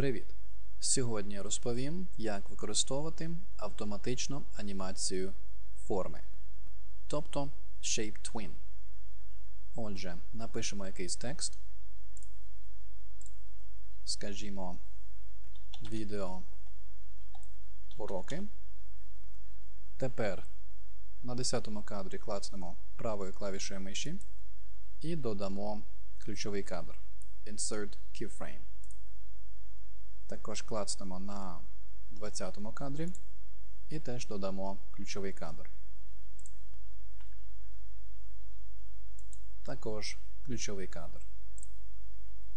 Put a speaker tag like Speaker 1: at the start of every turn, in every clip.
Speaker 1: Привіт! Сьогодні я розповім, як використовувати автоматичну анімацію форми, тобто Shape Twin. Отже, напишемо якийсь текст. Скажімо, відео уроки. Тепер на 10 кадрі клацнемо правою клавішою миші і додамо ключовий кадр Insert Keyframe. Також клацнемо на 20 му кадрі і теж додамо ключовий кадр. Також ключовий кадр.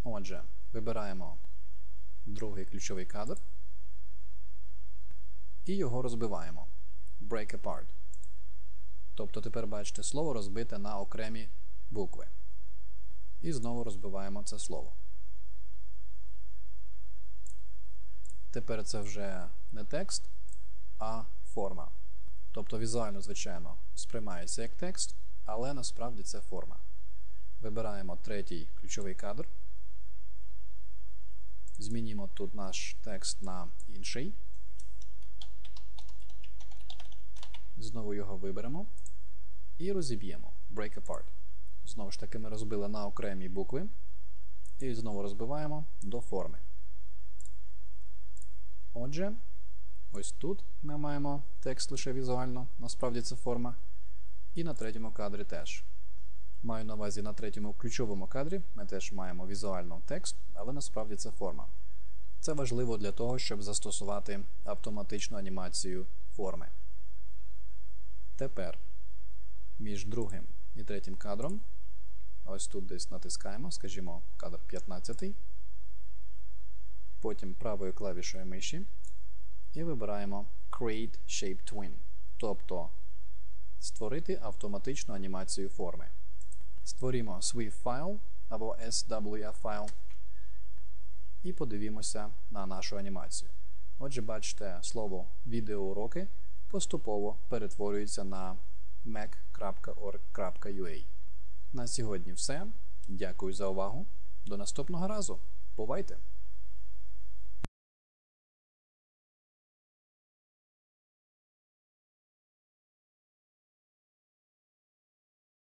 Speaker 1: Отже, вибираємо другий ключовий кадр і його розбиваємо. Break apart. Тобто тепер бачите слово розбите на окремі букви. І знову розбиваємо це слово. Тепер це вже не текст, а форма. Тобто візуально, звичайно, сприймається як текст, але насправді це форма. Вибираємо третій ключовий кадр. Змінімо тут наш текст на інший. Знову його виберемо і розіб'ємо. Break apart. Знову ж таки, ми розбили на окремі букви. І знову розбиваємо до форми. Отже, ось тут ми маємо текст лише візуально, насправді це форма. І на третьому кадрі теж. Маю на увазі на третьому ключовому кадрі ми теж маємо візуально текст, але насправді це форма. Це важливо для того, щоб застосувати автоматичну анімацію форми. Тепер між другим і третім кадром. Ось тут десь натискаємо, скажімо, кадр 15. Потім правою клавішою миші і вибираємо Create Shape Twin, тобто створити автоматичну анімацію форми. Створімо свій файл або SWF файл і подивімося на нашу анімацію. Отже, бачите, слово відеоуроки поступово перетворюється на mac.org.ua. На сьогодні все. Дякую за увагу. До наступного разу. Бувайте!